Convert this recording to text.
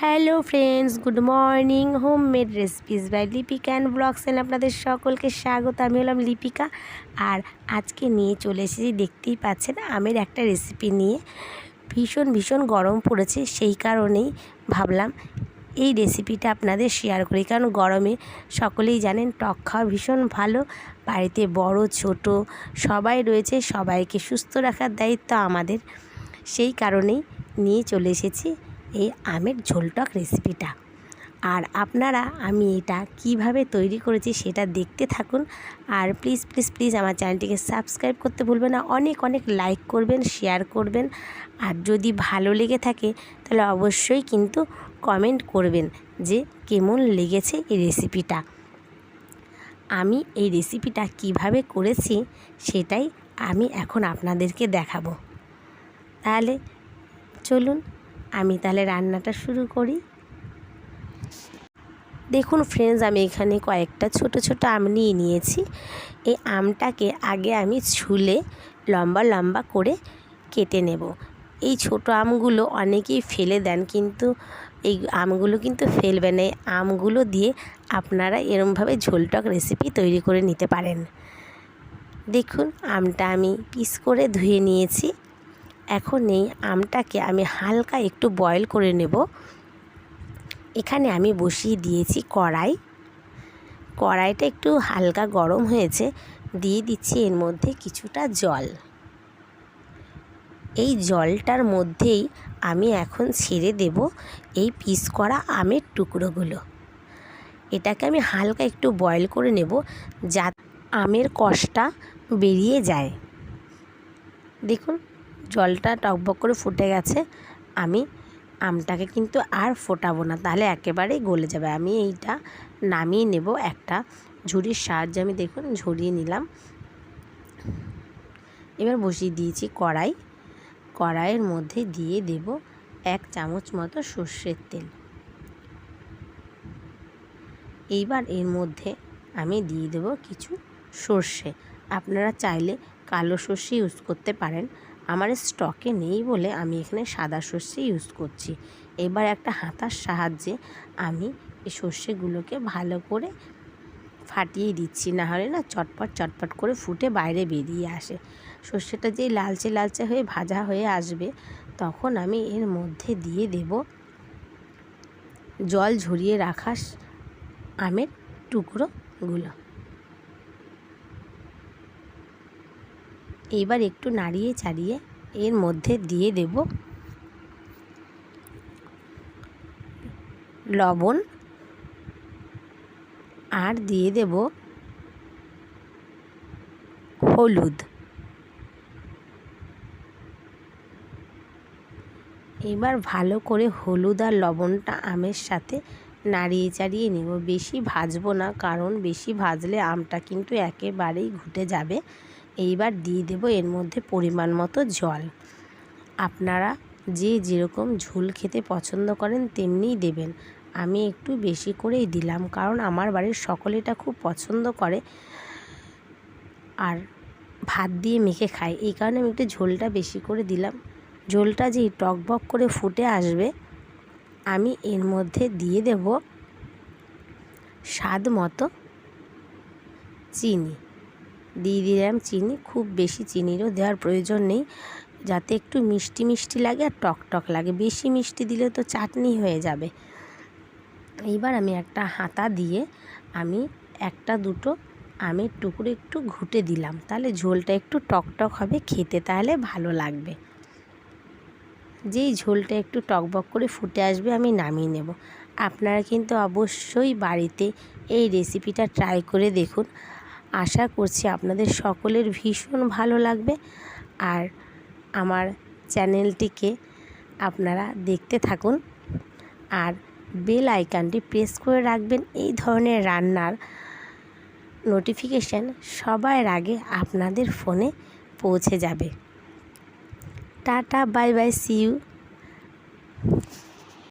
Hello friends, good morning. Home made recipes by Lipika and blogs and আপনাদের সকলকে স্বাগত। আমি হলাম লিপিকা আর আজকে নিয়ে চলে এসেছি, দেখতেই পাচ্ছেন আমের একটা রেসিপি নিয়ে। ভীষণ ভীষণ গরম পড়েছে, সেই কারণেই ভাবলাম এই রেসিপিটা আপনাদের শেয়ার করি। কারণ গরমে সকলেই জানেন টক খাওয়া ভীষণ ভালো, বাড়িতে বড়, ছোট সবাই রয়েছে, সবাইকে সুস্থ রাখার দায়িত্ব আমাদের। সেই কারণেই নিয়ে চলে এসেছি। এই আমের ঝোলটক রেসিপিটা আর আপনারা, আমি এটা কীভাবে তৈরি করেছি সেটা দেখতে থাকুন। আর প্লিজ প্লিজ প্লিজ আমার চ্যানেলটিকে সাবস্ক্রাইব করতে ভুলবেন না। অনেক অনেক লাইক করবেন শেয়ার করবেন। আর যদি ভালো লেগে থাকে, তাহলে অবশ্যই কিন্তু কমেন্ট করবেন যে কেমন লেগেছে এই রেসিপিটা আমি এই রেসিপিটা কীভাবে করেছি সেটাই আমি এখন আপনাদেরকে দেখাবো। তাহলে চলুন আমি তাহলে রান্নাটা শুরু করি। দেখুন ফ্রেন্ডস আমি এখানে কয়েকটা ছোট ছোট আম নিয়ে নিয়েছি। এই আমটাকে আগে আমি ছুলে লম্বা লম্বা করে কেটে নেব। এই ছোট আমগুলো অনেকেই ফেলে দেন, কিন্তু এই আমগুলো কিন্তু ফেলবে না। এই আমগুলো দিয়ে আপনারা এরমভাবে ঝোলটক রেসিপি তৈরি করে নিতে পারেন। দেখুন, আমটা আমি পিস করে ধুয়ে নিয়েছি। এখন এই আমটাকে আমি হালকা একটু বয়েল করে নেব। এখানে আমি বসিয়ে দিয়েছি কড়াই। কড়াইটা একটু হালকা গরম হয়েছে, দিয়ে দিচ্ছি এর মধ্যে কিছুটা জল। এই জলটার মধ্যেই আমি এখন ছেড়ে দেব এই পিস করা আমের টুকরোগুলো। এটাকে আমি হালকা একটু বয়েল করে নেব যা আমের কষটা বেরিয়ে যায়। দেখুন জলটা টকবক করে ফুটে গেছে, আমি আমটাকে কিন্তু আর ফোটাবো না, তাহলে একেবারেই গলে যাবে। আমি এইটা নামিয়ে নেব একটা ঝুড়ির সাহায্যে। আমি দেখুন ঝরিয়ে নিলাম। এবার বসিয়ে দিয়েছি কড়াই। কড়াইয়ের মধ্যে দিয়ে দেব এক চামচ মতো সর্ষের তেল। এইবার এর মধ্যে আমি দিয়ে দেব কিছু সর্ষে। আপনারা চাইলে কালো সর্ষে ইউজ করতে পারেন। আমার স্টকে নেই বলে আমি এখানে সাদা সর্ষে ইউজ করছি। এবার একটা হাতার সাহায্যে আমি এই সর্ষেগুলোকে ভালো করে ফাটিয়ে দিচ্ছি না হলে না চটপট চটপট করে ফুটে বাইরে বেরিয়ে আসে। সর্ষেটা যেই লালচে লালচে হয়ে ভাজা হয়ে আসবে, তখন আমি এর মধ্যে দিয়ে দেব জল ঝরিয়ে রাখা আমের টুকরোগুলো। এইবার একটু নাড়িয়ে চাড়িয়ে এর মধ্যে দিয়ে দেব লবণ আর দিয়ে দেব হলুদ। এবার ভালো করে হলুদ আর লবণটা আমের সাথে নাড়িয়ে চাড়িয়ে নেব। বেশি ভাজবো না, কারণ বেশি ভাজলে আমটা কিন্তু একেবারেই ঘুটে যাবে। এইবার দিয়ে দেব এর মধ্যে পরিমাণ মতো জল। আপনারা যে যেরকম ঝোল খেতে পছন্দ করেন তেমনিই দেবেন। আমি একটু বেশি করেই দিলাম কারণ আমার বাড়ির সকলে এটা খুব পছন্দ করে আর ভাত দিয়ে মেখে খায়। এই কারণে আমি একটু ঝোলটা বেশি করে দিলাম। ঝোলটা যেই টকবক করে ফুটে আসবে, আমি এর মধ্যে দিয়ে দেব স্বাদ মতো চিনি। দিয়ে দিলাম চিনি, খুব বেশি চিনিরও দেওয়ার প্রয়োজন নেই। যাতে একটু মিষ্টি মিষ্টি লাগে আর টক টক লাগে। বেশি মিষ্টি দিলে তো চাটনি হয়ে যাবে। এইবার আমি একটা হাতা দিয়ে আমি একটা দুটো আমের টুকরো একটু ঘুটে দিলাম। তাহলে ঝোলটা একটু টক টক হবে, খেতে তাহলে ভালো লাগবে। যেই ঝোলটা একটু টকবক করে ফুটে আসবে আমি নামিয়ে নেব। আপনারা কিন্তু অবশ্যই বাড়িতে এই রেসিপিটা ট্রাই করে দেখুন। আশা করছি আপনাদের সকলের ভীষণ ভালো লাগবে। আর আমার চ্যানেলটিকে আপনারা দেখতে থাকুন। আর বেল আইকনটি প্রেস করে রাখবেন। এই ধরনের রান্নার নোটিফিকেশান সবার আগে আপনাদের ফোনে পৌঁছে যাবে। Tata, bye bye, see you.